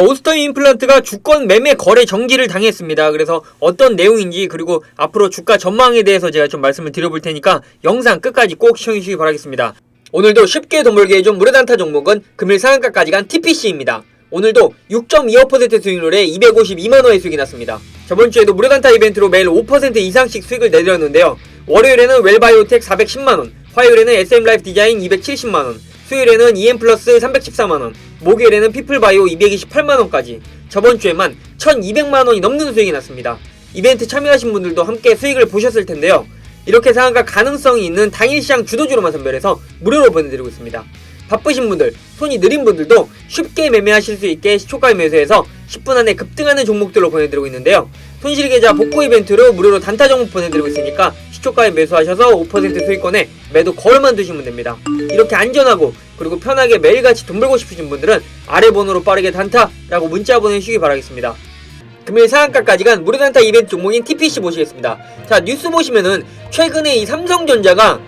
자, 오스터 임플란트가 주권 매매 거래 정지를 당했습니다. 그래서 어떤 내용인지 그리고 앞으로 주가 전망에 대해서 제가 좀 말씀을 드려볼 테니까 영상 끝까지 꼭 시청해주시기 바라겠습니다. 오늘도 쉽게 돈 벌기에 좀 무료단타 종목은 금일 상한가까지 간 TPC입니다. 오늘도 6.25% 수익률에 252만원의 수익이 났습니다. 저번 주에도 무료단타 이벤트로 매일 5% 이상씩 수익을 내드렸는데요. 월요일에는 웰바이오텍 410만원, 화요일에는 SM라이프 디자인 270만원, 수요일에는 EM플러스 314만원, 목요일에는 피플바이오 228만원까지 저번 주에만 1200만원이 넘는 수익이 났습니다. 이벤트 참여하신 분들도 함께 수익을 보셨을 텐데요. 이렇게 상한가 가능성이 있는 당일 시장 주도주로만 선별해서 무료로 보내드리고 있습니다. 바쁘신 분들, 손이 느린 분들도 쉽게 매매하실 수 있게 시초가 매수해서 10분 안에 급등하는 종목들로 보내드리고 있는데요. 손실 계좌 복구 이벤트로 무료로 단타 종목 보내드리고 있으니까 시초가에 매수하셔서 5% 수익권에 매도 걸어만 두시면 됩니다. 이렇게 안전하고 그리고 편하게 매일같이 돈 벌고 싶으신 분들은 아래 번호로 빠르게 단타라고 문자 보내주시기 바라겠습니다. 금일 상한가까지 간 무료 단타 이벤트 종목인 TPC 보시겠습니다. 자 뉴스 보시면은 최근에 이 삼성전자가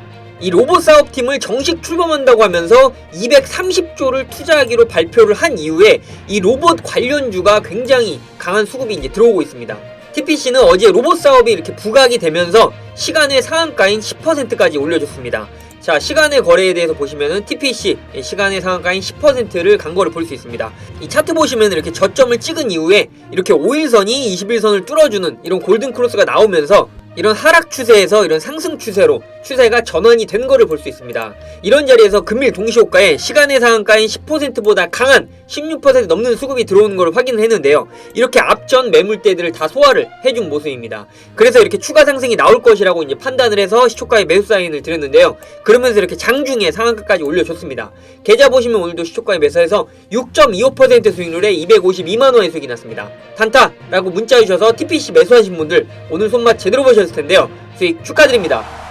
이 로봇 사업팀을 정식 출범한다고 하면서 230조를 투자하기로 발표를 한 이후에 이 로봇 관련주가 굉장히 강한 수급이 이제 들어오고 있습니다. TPC는 어제 로봇 사업이 이렇게 부각이 되면서 시간의 상한가인 10%까지 올려줬습니다. 자, 시간의 거래에 대해서 보시면은 TPC 시간의 상한가인 10%를 간 거를 볼 수 있습니다. 이 차트 보시면 이렇게 저점을 찍은 이후에 이렇게 5일선이 21선을 뚫어주는 이런 골든 크로스가 나오면서 이런 하락 추세에서 이런 상승 추세로 추세가 전환이 된 거를 볼 수 있습니다. 이런 자리에서 금일 동시호가에 시간의 상한가인 10%보다 강한 16% 넘는 수급이 들어오는 걸 확인했는데요. 이렇게 앞전 매물대들을 다 소화를 해준 모습입니다. 그래서 이렇게 추가 상승이 나올 것이라고 이제 판단을 해서 시초가에 매수 사인을 드렸는데요. 그러면서 이렇게 장중에 상한가까지 올려줬습니다. 계좌 보시면 오늘도 시초가에 매수해서 6.25% 수익률에 252만 원의 수익이 났습니다. 단타라고 문자 주셔서 TPC 매수하신 분들 오늘 손맛 제대로 보셨을 텐데요. 수익 축하드립니다.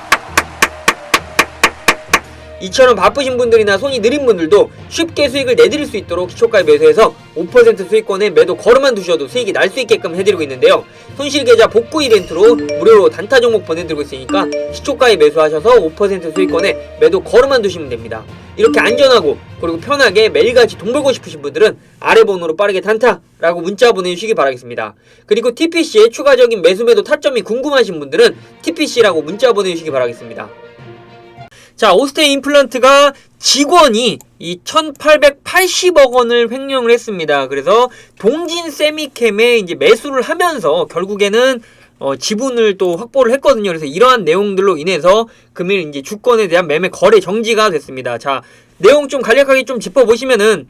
이처럼 바쁘신 분들이나 손이 느린 분들도 쉽게 수익을 내드릴 수 있도록 시초가에 매수해서 5% 수익권에 매도 걸어만 두셔도 수익이 날 수 있게끔 해드리고 있는데요. 손실 계좌 복구 이벤트로 무료로 단타 종목 보내드리고 있으니까 시초가에 매수하셔서 5% 수익권에 매도 걸어만 두시면 됩니다. 이렇게 안전하고 그리고 편하게 매일같이 돈 벌고 싶으신 분들은 아래 번호로 빠르게 단타라고 문자 보내주시기 바라겠습니다. 그리고 TPC의 추가적인 매수 매도 타점이 궁금하신 분들은 TPC라고 문자 보내주시기 바라겠습니다. 자, 오스테 임플란트가 직원이 이 1880억 원을 횡령을 했습니다. 그래서 동진 세미캠에 이제 매수를 하면서 결국에는 어, 지분을 또 확보를 했거든요. 그래서 이러한 내용들로 인해서 금일 이제 주권에 대한 매매 거래 정지가 됐습니다. 자, 내용 좀 간략하게 좀 짚어보시면은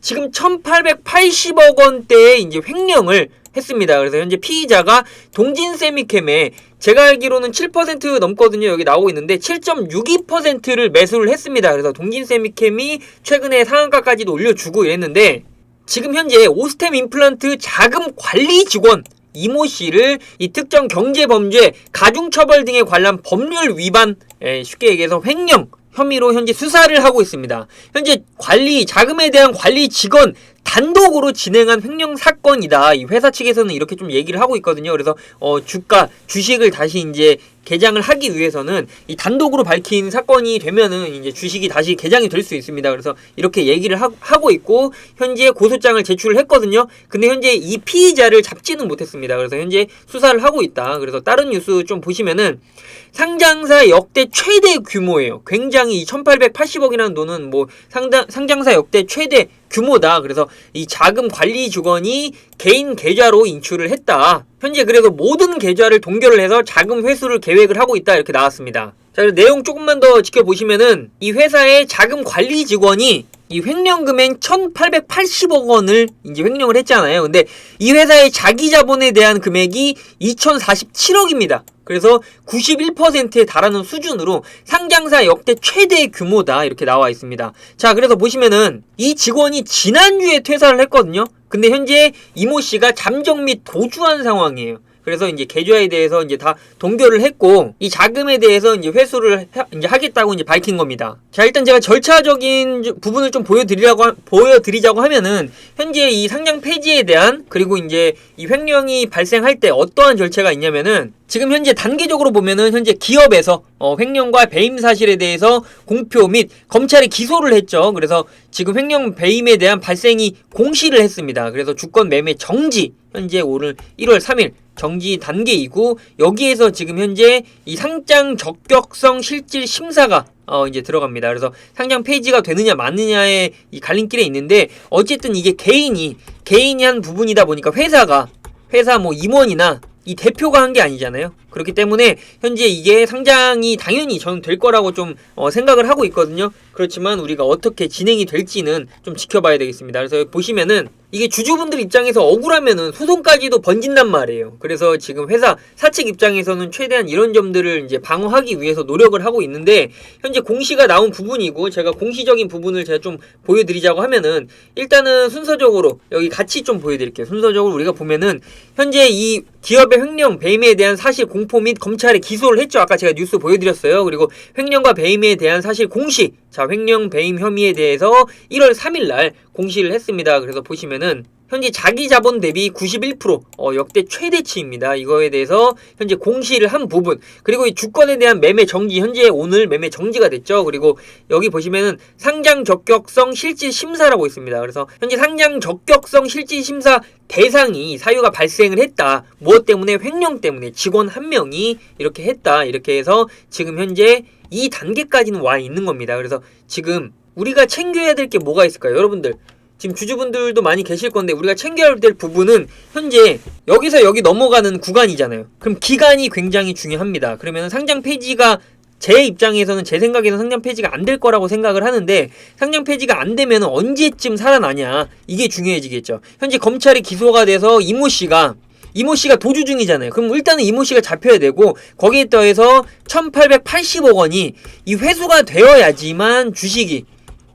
지금 1880억 원대의 이제 횡령을 했습니다. 그래서 현재 피의자가 동진 세미캠에 제가 알기로는 7% 넘거든요. 여기 나오고 있는데 7.62%를 매수를 했습니다. 그래서 동진 세미캠이 최근에 상한가까지도 올려주고 이랬는데 지금 현재 오스템 임플란트 자금 관리 직원 이모 씨를 이 특정 경제 범죄, 가중 처벌 등에 관한 법률 위반, 에, 쉽게 얘기해서 횡령 혐의로 현재 수사를 하고 있습니다. 현재 관리 자금에 대한 관리 직원 단독으로 진행한 횡령 사건이다. 이 회사 측에서는 이렇게 좀 얘기를 하고 있거든요. 그래서 어 주가 주식을 다시 이제 개장을 하기 위해서는 이 단독으로 밝힌 사건이 되면은 이제 주식이 다시 개장이 될 수 있습니다. 그래서 이렇게 얘기를 하, 고 있고 현재 고소장을 제출을 했거든요. 근데 현재 이 피의자를 잡지는 못했습니다. 그래서 현재 수사를 하고 있다. 그래서 다른 뉴스 좀 보시면은 상장사 역대 최대 규모예요. 굉장히 이 1880억이라는 돈은 뭐 상당 상장사 역대 최대 규모다. 그래서 이 자금 관리 직원이 개인 계좌로 인출을 했다. 현재 그래서 모든 계좌를 동결을 해서 자금 회수를 계획을 하고 있다. 이렇게 나왔습니다. 자, 내용 조금만 더 지켜보시면은 이 회사의 자금 관리 직원이 이 횡령 금액 1880억 원을 이제 횡령을 했잖아요. 근데 이 회사의 자기 자본에 대한 금액이 2047억입니다. 그래서 91%에 달하는 수준으로 상장사 역대 최대 규모다 이렇게 나와 있습니다. 자, 그래서 보시면은 이 직원이 지난주에 퇴사를 했거든요. 근데 현재 이모 씨가 잠정 및 도주한 상황이에요. 그래서 이제 계좌에 대해서 이제 다 동결을 했고 이 자금에 대해서 이제 회수를 하, 이제 하겠다고 이제 밝힌 겁니다. 자 일단 제가 절차적인 부분을 좀 보여드리려고 하, 보여드리자고 하면은 현재 이 상장 폐지에 대한 그리고 이제 이 횡령이 발생할 때 어떠한 절차가 있냐면은 지금 현재 단계적으로 보면은 현재 기업에서 어, 횡령과 배임 사실에 대해서 공표 및 검찰이 기소를 했죠. 그래서 지금 횡령 배임에 대한 발생이 공시를 했습니다. 그래서 주권 매매 정지 현재 오늘 1월 3일 정지 단계이고 여기에서 지금 현재 이 상장 적격성 실질 심사가 어 이제 들어갑니다. 그래서 상장 폐지가 되느냐 마느냐의 이 갈림길에 있는데 어쨌든 이게 개인이 개인이 한 부분이다 보니까 회사가 회사 뭐 임원이나 이 대표가 한 게 아니잖아요. 그렇기 때문에 현재 이게 상장이 당연히 저는 될 거라고 좀 어, 생각을 하고 있거든요. 그렇지만 우리가 어떻게 진행이 될지는 좀 지켜봐야 되겠습니다. 그래서 보시면은 이게 주주분들 입장에서 억울하면은 소송까지도 번진단 말이에요. 그래서 지금 회사 사측 입장에서는 최대한 이런 점들을 이제 방어하기 위해서 노력을 하고 있는데 현재 공시가 나온 부분이고 제가 공시적인 부분을 제가 좀 보여드리자고 하면은 일단은 순서적으로 여기 같이 좀 보여드릴게요. 순서적으로 우리가 보면은 현재 이 기업의 횡령 배임에 대한 사실 공포 및 검찰에 기소를 했죠. 아까 제가 뉴스 보여드렸어요. 그리고 횡령과 배임에 대한 사실 공시 자 횡령 배임 혐의에 대해서 1월 3일 날 공시를 했습니다. 그래서 보시면은 현재 자기 자본 대비 91% 어, 역대 최대치입니다. 이거에 대해서 현재 공시를 한 부분 그리고 이 주권에 대한 매매 정지 현재 오늘 매매 정지가 됐죠. 그리고 여기 보시면은 상장 적격성 실질 심사라고 있습니다. 그래서 현재 상장 적격성 실질 심사 대상이 사유가 발생을 했다. 무엇 때문에 횡령 때문에 직원 한 명이 이렇게 했다. 이렇게 해서 지금 현재 이 단계까지는 와 있는 겁니다. 그래서 지금 우리가 챙겨야 될 게 뭐가 있을까요? 여러분들 지금 주주분들도 많이 계실 건데 우리가 챙겨야 될 부분은 현재 여기서 여기 넘어가는 구간이잖아요. 그럼 기간이 굉장히 중요합니다. 그러면 상장 폐지가 제 입장에서는 제 생각에는 상장 폐지가 안 될 거라고 생각을 하는데 상장 폐지가 안 되면 언제쯤 살아나냐 이게 중요해지겠죠. 현재 검찰이 기소가 돼서 이모 씨가 이모 씨가 도주 중이잖아요. 그럼 일단은 이모 씨가 잡혀야 되고 거기에 더해서 1,880억 원이 이 회수가 되어야지만 주식이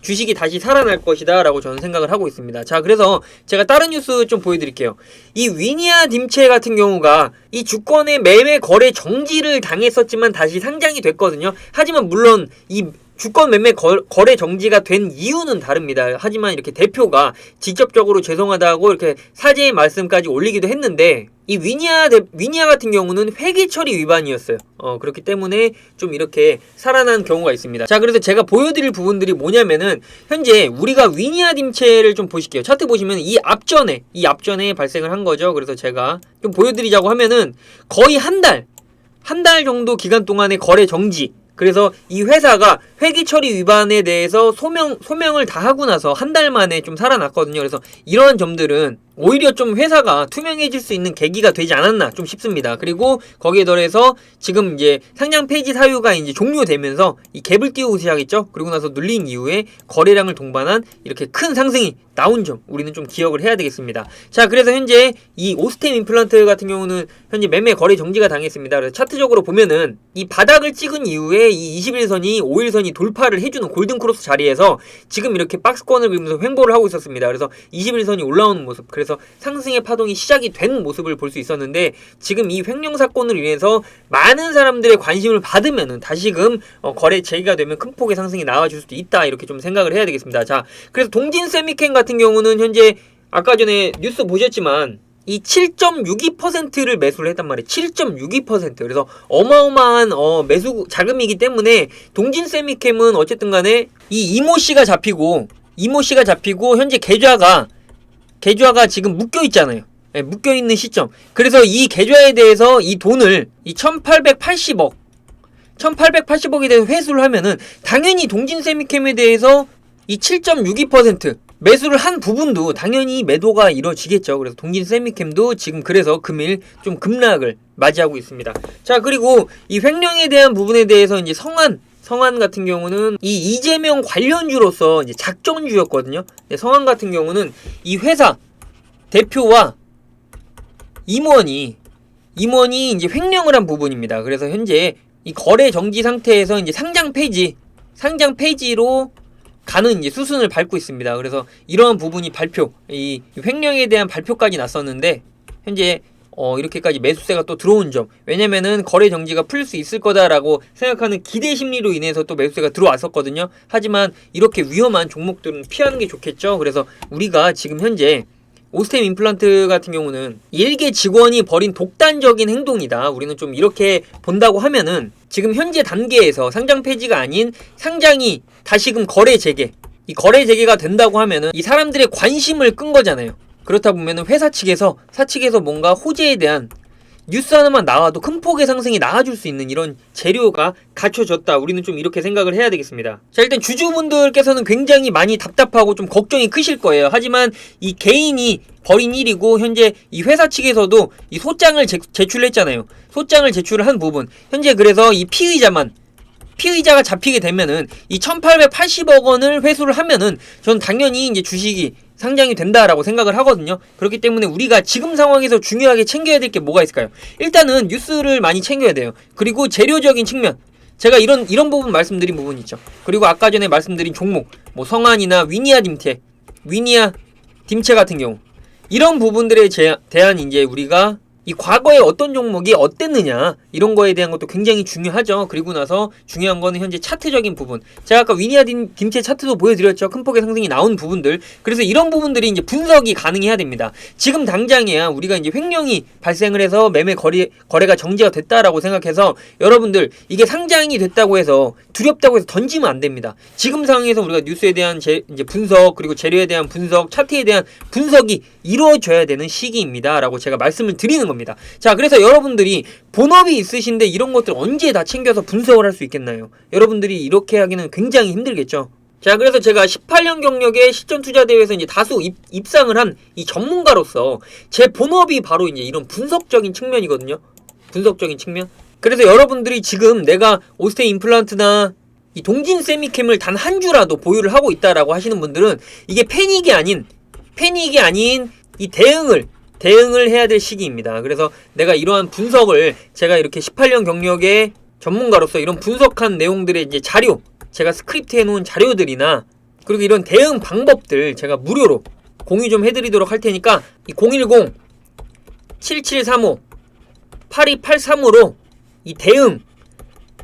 주식이 다시 살아날 것이다 라고 저는 생각을 하고 있습니다. 자 그래서 제가 다른 뉴스 좀 보여드릴게요. 이 위니아 딤체 같은 경우가 이 주권의 매매 거래 정지를 당했었지만 다시 상장이 됐거든요. 하지만 물론 이 주권 매매 거, 거래 정지가 된 이유는 다릅니다. 하지만 이렇게 대표가 직접적으로 죄송하다고 이렇게 사죄의 말씀까지 올리기도 했는데 이 위니아 대, 위니아 같은 경우는 회계 처리 위반이었어요. 어 그렇기 때문에 좀 이렇게 살아난 경우가 있습니다. 자 그래서 제가 보여드릴 부분들이 뭐냐면은 현재 우리가 위니아 딤체를 좀 보실게요. 차트 보시면 이 앞전에 이 앞전에 발생을 한 거죠. 그래서 제가 좀 보여드리자고 하면은 거의 한 달 한 달 정도 기간 동안의 거래 정지 그래서 이 회사가 회계 처리 위반에 대해서 소명 소명을 다 하고 나서 한 달 만에 좀 살아났거든요. 그래서 이러한 점들은 오히려 좀 회사가 투명해질 수 있는 계기가 되지 않았나 좀 싶습니다. 그리고 거기에 더해서 지금 이제 상장 폐지 사유가 이제 종료되면서 이 갭을 띄우고 시작했죠. 그리고 나서 눌린 이후에 거래량을 동반한 이렇게 큰 상승이 나온 점 우리는 좀 기억을 해야 되겠습니다. 자, 그래서 현재 이 오스템 임플란트 같은 경우는 현재 매매 거래 정지가 당했습니다. 그래서 차트적으로 보면은 이 바닥을 찍은 이후에 이 21선이 5일선이 돌파를 해주는 골든 크로스 자리에서 지금 이렇게 박스권을 그리면서 횡보를 하고 있었습니다. 그래서 21선이 올라오는 모습, 그래서 상승의 파동이 시작이 된 모습을 볼 수 있었는데 지금 이 횡령 사건으로 인해서 많은 사람들의 관심을 받으면은 다시금 어, 거래 재개가 되면 큰 폭의 상승이 나와줄 수도 있다 이렇게 좀 생각을 해야 되겠습니다. 자, 그래서 동진 세미캔 같은 경우는 현재 아까 전에 뉴스 보셨지만 이 7.62%를 매수를 했단 말이에요. 7.62%. 그래서 어마어마한 어, 매수 자금이기 때문에 동진 세미캠은 어쨌든 간에 이 이모 씨가 잡히고 이모 씨가 잡히고 현재 계좌가 계좌가 지금 묶여 있잖아요. 예, 묶여 있는 시점. 그래서 이 계좌에 대해서 이 돈을 이 1880억 1880억에 대해서 회수를 하면은 당연히 동진 세미캠에 대해서 이 7.62% 매수를 한 부분도 당연히 매도가 이루어지겠죠. 그래서 동진 세미캠도 지금 그래서 금일 좀 급락을 맞이하고 있습니다. 자, 그리고 이 횡령에 대한 부분에 대해서 이제 성한 성한 같은 경우는 이 이재명 관련주로서 이제 작전주였거든요. 근데 성한 같은 경우는 이 회사 대표와 임원이 임원이 이제 횡령을 한 부분입니다. 그래서 현재 이 거래 정지 상태에서 이제 상장 폐지 상장 폐지로 가는 이제 수순을 밟고 있습니다. 그래서 이러한 부분이 발표, 이 횡령에 대한 발표까지 났었는데 현재 어 이렇게까지 매수세가 또 들어온 점. 왜냐면은 거래 정지가 풀릴 수 있을 거다라고 생각하는 기대 심리로 인해서 또 매수세가 들어왔었거든요. 하지만 이렇게 위험한 종목들은 피하는 게 좋겠죠. 그래서 우리가 지금 현재 오스템 임플란트 같은 경우는 일개 직원이 벌인 독단적인 행동이다. 우리는 좀 이렇게 본다고 하면은 지금 현재 단계에서 상장 폐지가 아닌 상장이 다시금 거래 재개. 이 거래 재개가 된다고 하면은 이 사람들의 관심을 끈 거잖아요. 그렇다 보면은 회사 측에서 사측에서 뭔가 호재에 대한 뉴스 하나만 나와도 큰 폭의 상승이 나와줄 수 있는 이런 재료가 갖춰졌다. 우리는 좀 이렇게 생각을 해야 되겠습니다. 자, 일단 주주분들께서는 굉장히 많이 답답하고 좀 걱정이 크실 거예요. 하지만 이 개인이 벌인 일이고 현재 이 회사 측에서도 이 소장을 제, 제출했잖아요. 소장을 제출을 한 부분. 현재 그래서 이 피의자만 피의자가 잡히게 되면은 이 1880억 원을 회수를 하면은 전 당연히 이제 주식이 상장이 된다라고 생각을 하거든요. 그렇기 때문에 우리가 지금 상황에서 중요하게 챙겨야 될 게 뭐가 있을까요? 일단은 뉴스를 많이 챙겨야 돼요. 그리고 재료적인 측면. 제가 이런 이런 부분 말씀드린 부분 있죠. 그리고 아까 전에 말씀드린 종목, 뭐 성안이나 위니아 딤체, 위니아 딤체 같은 경우 이런 부분들에 제- 대한 이제 우리가 이 과거에 어떤 종목이 어땠느냐 이런 거에 대한 것도 굉장히 중요하죠. 그리고 나서 중요한 거는 현재 차트적인 부분. 제가 아까 위니아 딤, 딤체 차트도 보여드렸죠. 큰 폭의 상승이 나온 부분들. 그래서 이런 부분들이 이제 분석이 가능해야 됩니다. 지금 당장이야 우리가 이제 횡령이 발생을 해서 매매 거래 거래가 정지가 됐다라고 생각해서 여러분들 이게 상장이 됐다고 해서 두렵다고 해서 던지면 안 됩니다. 지금 상황에서 우리가 뉴스에 대한 제, 이제 분석 그리고 재료에 대한 분석, 차트에 대한 분석이 이루어져야 되는 시기입니다라고 제가 말씀을 드리는 겁니다. 자, 그래서 여러분들이 본업이 있으신데 이런 것들 언제 다 챙겨서 분석을 할 수 있겠나요? 여러분들이 이렇게 하기는 굉장히 힘들겠죠. 자, 그래서 제가 18년 경력의 실전 투자 대회에서 이제 다수 입, 입상을 한 이 전문가로서 제 본업이 바로 이제 이런 분석적인 측면이거든요. 분석적인 측면. 그래서 여러분들이 지금 내가 오스테 임플란트나 이 동진 세미캠을 단 한 주라도 보유를 하고 있다라고 하시는 분들은 이게 패닉이 아닌 패닉이 아닌 이 대응을 대응을 해야 될 시기입니다. 그래서 내가 이러한 분석을 제가 이렇게 18년 경력의 전문가로서 이런 분석한 내용들의 이제 자료, 제가 스크립트 해놓은 자료들이나 그리고 이런 대응 방법들 제가 무료로 공유 좀 해드리도록 할 테니까 이010 7735 8283으로 이 대응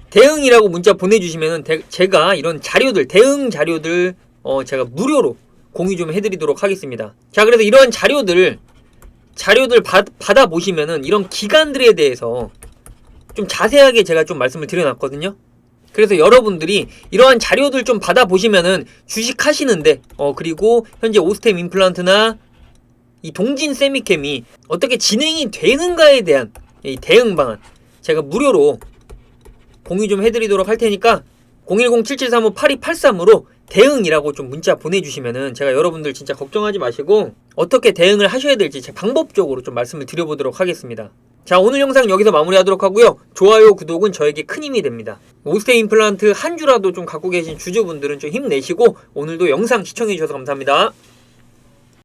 대응이라고 문자 보내주시면은 대- 제가 이런 자료들 대응 자료들 어 제가 무료로 공유 좀 해드리도록 하겠습니다. 자 그래서 이러한 자료들 자료들 받, 받아 보시면은 이런 기간들에 대해서 좀 자세하게 제가 좀 말씀을 드려놨거든요. 그래서 여러분들이 이러한 자료들 좀 받아 보시면은 주식 하시는데 어 그리고 현재 오스템 임플란트나 이 동진 세미캠이 어떻게 진행이 되는가에 대한 이 대응 방안 제가 무료로 공유 좀 해드리도록 할 테니까 010-7735-8283으로 대응이라고 좀 문자 보내주시면은 제가 여러분들 진짜 걱정하지 마시고 어떻게 대응을 하셔야 될지 제 방법적으로 좀 말씀을 드려보도록 하겠습니다. 자 오늘 영상 여기서 마무리하도록 하고요. 좋아요, 구독은 저에게 큰 힘이 됩니다. 오스테 임플란트 한 주라도 좀 갖고 계신 주주분들은 좀 힘내시고 오늘도 영상 시청해주셔서 감사합니다.